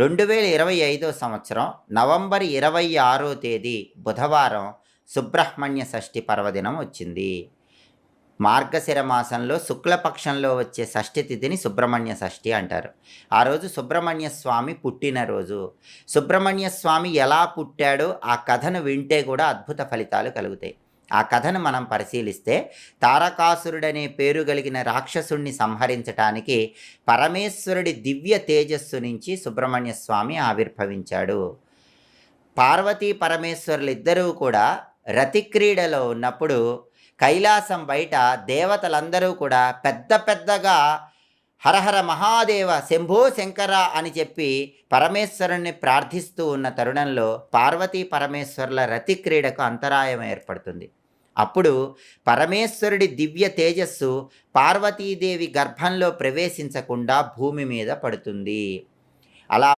రెండు వేల ఇరవై ఐదో సంవత్సరం నవంబర్ ఇరవై ఆరో తేదీ బుధవారం సుబ్రహ్మణ్య షష్ఠి పర్వదినం వచ్చింది. మార్గశిర మాసంలో శుక్లపక్షంలో వచ్చే షష్ఠి తిథిని సుబ్రహ్మణ్య షష్ఠి అంటారు. ఆ రోజు సుబ్రహ్మణ్య స్వామి పుట్టినరోజు. సుబ్రహ్మణ్య స్వామి ఎలా పుట్టాడో ఆ కథను వింటే కూడా అద్భుత ఫలితాలు కలుగుతాయి. ఆ కథను మనం పరిశీలిస్తే తారకాసురుడనే పేరు కలిగిన రాక్షసుణ్ణి సంహరించటానికి పరమేశ్వరుడి దివ్య తేజస్సు నుంచి సుబ్రహ్మణ్య స్వామి ఆవిర్భవించాడు. పార్వతీ పరమేశ్వరులిద్దరూ కూడా రతిక్రీడలో ఉన్నప్పుడు కైలాసం బయట దేవతలందరూ కూడా పెద్ద పెద్దగా హరహర మహాదేవ శంభో శంకర అని చెప్పి పరమేశ్వరుణ్ణి ప్రార్థిస్తూ ఉన్న తరుణంలో పార్వతీ పరమేశ్వరుల రతి క్రీడకు అంతరాయం ఏర్పడుతుంది. అప్పుడు పరమేశ్వరుడి దివ్య తేజస్సు పార్వతీదేవి గర్భంలో ప్రవేశించకుండా భూమి మీద పడుతుంది. అలా